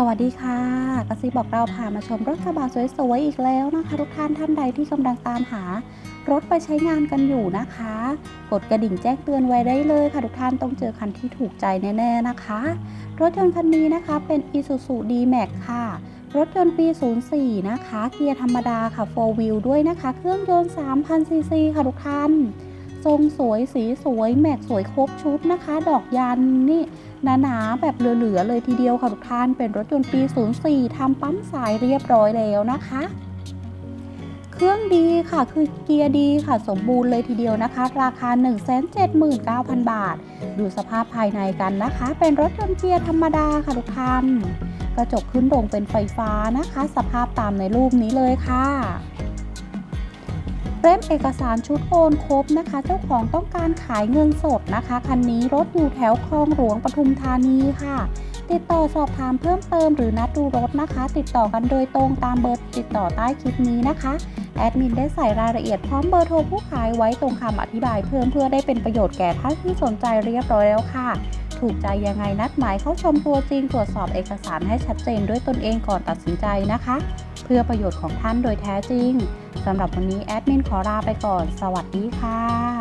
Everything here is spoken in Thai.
สวัสดีค่ะกระซิบบอกเราพามาชมรถกระบะสวยๆอีกแล้วนะคะ ทุกท่านท่านใดที่กำลังตามหารถไปใช้งานกันอยู่นะคะ กดกระดิ่งแจ้งเตือนไว้ได้เลยค่ะทุกท่านต้องเจอคันที่ถูกใจแน่ๆนะคะ รถยนต์คันนี้นะคะเป็น Isuzu D-Max ค่ะ รถยนต์ปี 04 นะคะ เกียร์ธรรมดาค่ะ 4 wheel ด้วยนะคะ เครื่องยนต์ 3,000 ซีซีค่ะทุกท่าน ทรงสวยสีสวยแม็กสวยครบชุดนะคะ ดอกยันนี่ หนาๆ แบบเหลือๆ เลยทีเดียวค่ะทุกท่าน เป็นรถยนต์ปี 04ทำปั๊มสายเรียบร้อยแล้วนะคะ เครื่องดีค่ะ คือเกียร์ดีค่ะ สมบูรณ์เลยทีเดียวนะคะ ราคา 179,000 บาท ดูสภาพภายในกันนะคะ เป็นรถยนต์เกียร์ธรรมดาค่ะทุกท่าน กระจกขึ้นลงเป็นไฟฟ้านะคะ สภาพตามในรูปนี้เลยค่ะ เล่มเอกสารชุดโอนครบนะคะ เจ้าของต้องการขายเงินสดนะคะ คันนี้รถอยู่แถวคลองหลวงปทุมธานีค่ะ ติดต่อสอบถามเพิ่มเติมหรือนัดดูรถนะคะ ติดต่อกันโดยตรงตามเบอร์ติดต่อใต้คลิปนี้นะคะแอดมินได้ใส่รายละเอียดพร้อมเบอร์โทรผู้ขายไว้ตรงคำอธิบายเพิ่มเพื่อได้เป็นประโยชน์แก่ท่านที่สนใจเรียบร้อยแล้วค่ะ ถูกใจยังไงนัดหมายเข้าชมตัวจริงตรวจสอบเอกสารให้ชัดเจนด้วยตนเองก่อนตัดสินใจนะคะ เพื่อประโยชน์ของท่านโดยแท้จริงสำหรับวันนี้แอดมินขอลาไปก่อน สวัสดีค่ะ